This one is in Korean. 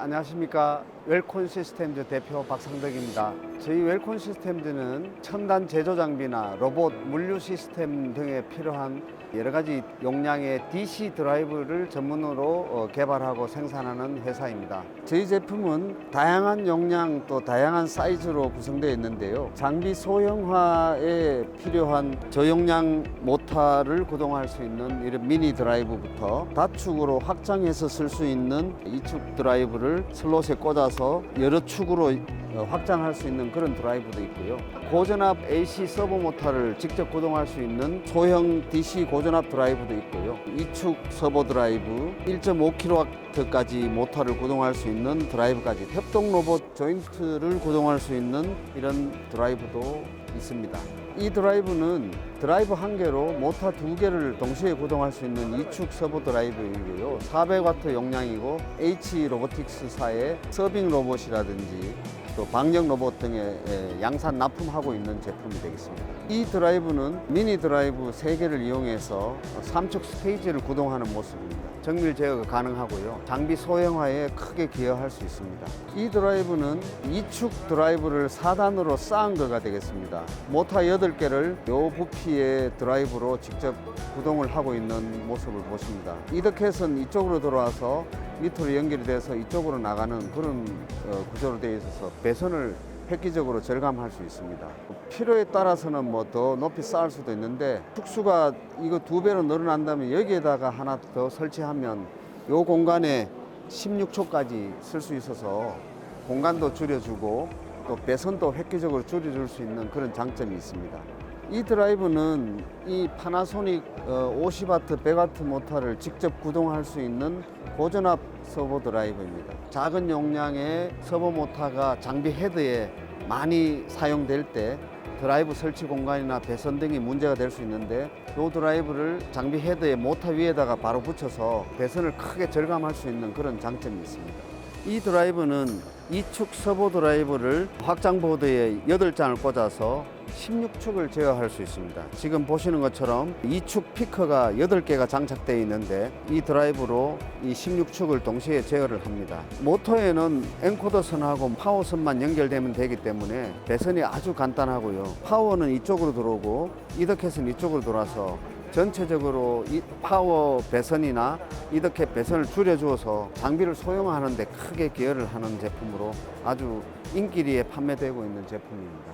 안녕하십니까 웰콘 시스템즈 대표 박상덕입니다. 저희 웰콘 시스템즈는 첨단 제조 장비나 로봇 물류 시스템 등에 필요한 여러 가지 용량의 DC 드라이브를 전문으로 어, 개발하고 생산하는 회사입니다. 저희 제품은 다양한 용량 또 다양한 사이즈로 구성되어 있는데요. 장비 소형화에 필요한 저용량 모터를 구동할 수 있는 이런 미니 드라이브부터 다축으로 확장해서 쓸 수 있는 이축 드라이브를 슬롯에 꽂아서 여러 축으로 어, 확장할 수 있는 그런 드라이브도 있고요. 고전압 AC 서버 모터를 직접 구동할 수 있는 소형 DC 고전압 드라이브도 있고요. 이축 서버 드라이브 1.5kW까지 모터를 구동할 수 있는 드라이브까지 협동 로봇 조인트를 구동할 수 있는 이런 드라이브도 있습니다. 이 드라이브는 드라이브 한 개로 모터 두 개를 동시에 구동할 수 있는 이축 서버 드라이브이고요. 400와트 용량이고 H 로보틱스사의 서빙 로봇이라든지 또 방역 로봇 등의 예, 양산 납품하고 있는 제품이 되겠습니다. 이 드라이브는 미니 드라이브 세개를 이용해서 삼축 스테이지를 구동하는 모습입니다. 정밀 제어가 가능하고요. 장비 소형화에 크게 기여할 수 있습니다. 이 드라이브는 이축 드라이브를 4단으로 쌓은 거가 되겠습니다. 모터 8개를 요 부피의 드라이브로 직접 구동을 하고 있는 모습을 보십니다. 해서는 이쪽으로 들어와서 밑으로 연결이 돼서 이쪽으로 나가는 그런 어, 구조로 되어 있어서 배선을 획기적으로 절감할 수 있습니다. 필요에 따라서는 뭐 더 높이 쌓을 수도 있는데 축수가 이거 두 배로 늘어난다면 여기에다가 하나 더 설치하면 요 공간에 16초까지 쓸 수 있어서 공간도 줄여주고 또 배선도 획기적으로 줄여줄 수 있는 그런 장점이 있습니다. 이 드라이브는 이 파나소닉 50W, 100W 모터를 직접 구동할 수 있는 고전압 서버 드라이브입니다. 작은 용량의 서버 모터가 장비 헤드에 많이 사용될 때 드라이브 설치 공간이나 배선 등이 문제가 될 수 있는데 이 드라이브를 장비 헤드의 모터 위에다가 바로 붙여서 배선을 크게 절감할 수 있는 그런 장점이 있습니다. 이 드라이브는 이축 서버 드라이브를 확장 보드에 8장을 꽂아서 16축을 제어할 수 있습니다. 지금 보시는 것처럼 이축 피커가 8개가 장착되어 있는데 이 드라이브로 이 16축을 동시에 제어를 합니다. 모터에는 엔코더 선하고 파워 선만 연결되면 되기 때문에 배선이 아주 간단하고요. 파워는 이쪽으로 들어오고 이덕켓은 이쪽으로 돌아서 전체적으로 이 파워 배선이나 이렇게 배선을 줄여주어서 장비를 소형화하는 데 크게 기여를 하는 제품으로 아주 인기리에 판매되고 있는 제품입니다.